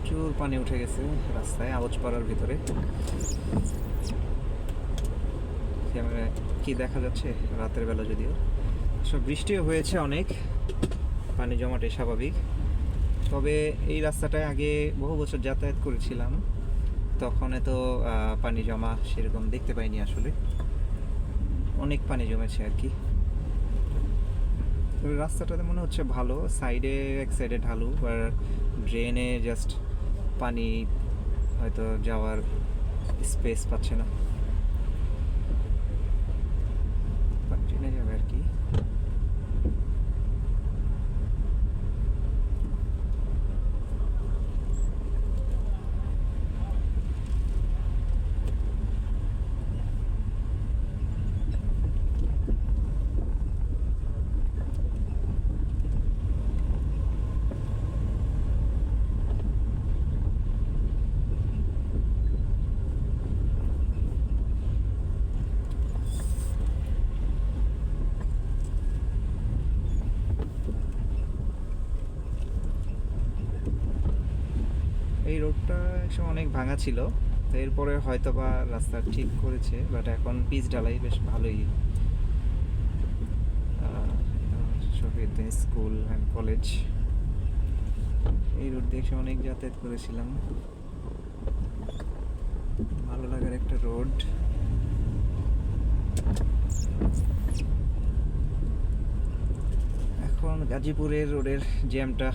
প্রচুর পানি উঠে গেছে রাস্তায় আওয়াজ পাড়ার ভিতরে। ক্যামেরায় কি দেখা যাচ্ছে রাতের বেলা যদিও? সব বৃষ্টিও হয়েছে অনেক, পানি জমাটে স্বাভাবিক। তবে এই রাস্তাটায় আগে বহু বছর যাতায়াত করেছিলাম, তখন তো পানি জমা সেরকম দেখতে পাইনি আসলে। অনেক পানি জমেছে আর কি। রাস্তাটাতে মনে হচ্ছে ভালো, সাইডে এক সাইডে ঢালু, আর ড্রেনে জাস্ট পানি হয়তো যাওয়ার স্পেস পাচ্ছে না ট্রেনে যাবে আর কি এই রোডটা একসময় অনেক ভাঙা ছিল। তো এরপরে হয়তো বা রাস্তা ঠিক করেছে বাট এখন পিচ ঢালাই বেশ ভালোই। স্কুল অ্যান্ড কলেজ এই রোড একসময় অনেক যাতায়াত করেছিলাম। ভালো লাগার একটা রোড। এখন গাজীপুরের রোডের জ্যামটা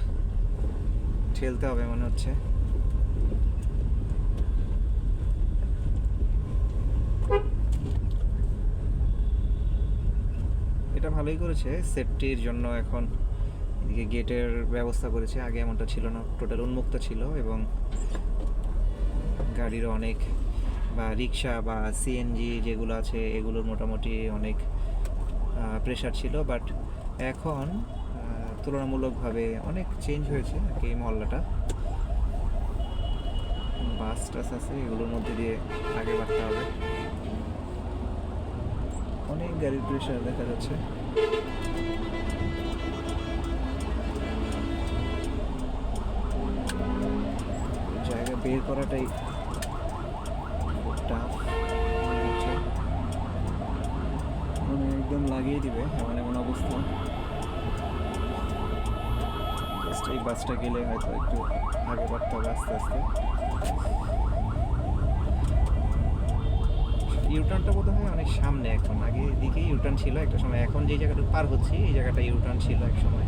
ঠেলতে হবে মনে হচ্ছে। এটা ভালোই করেছে। সেফটির জন্য এখন এদিকে গেটের ব্যবস্থা করেছে। আগে এমনটা ছিল না। টোটাল উন্মুক্ত ছিল এবং গাড়ির অনেক বা রিক্সা বা সিএনজি যেগুলো আছে, এগুলোর মোটামুটি অনেক প্রেশার ছিল। বাট এখন তুলনামূলকভাবে অনেক চেঞ্জ হয়েছে এই মহল্লাটা। বাস টাস আছে, এগুলোর মধ্যে দিয়ে আগে বাড়তে হবে। গাড়ির প্রেশার দেখা যাচ্ছে। জায়গা বের করাটাই টাফ মানে একদম লাগিয়ে দিবে, এমন এমন অবস্থা। এই বাসটা গেলে হয়তো একটু আগে বাড়তে হবে আস্তে আস্তে। ইউটার্নটা বোধ হয় অনেক সামনে এখন। আগে দিকে ইউটার্ন ছিল একটা সময়। এখন যে জায়গাটা পার হচ্ছি, এই জায়গাটা ইউটার্ন ছিল এক সময়।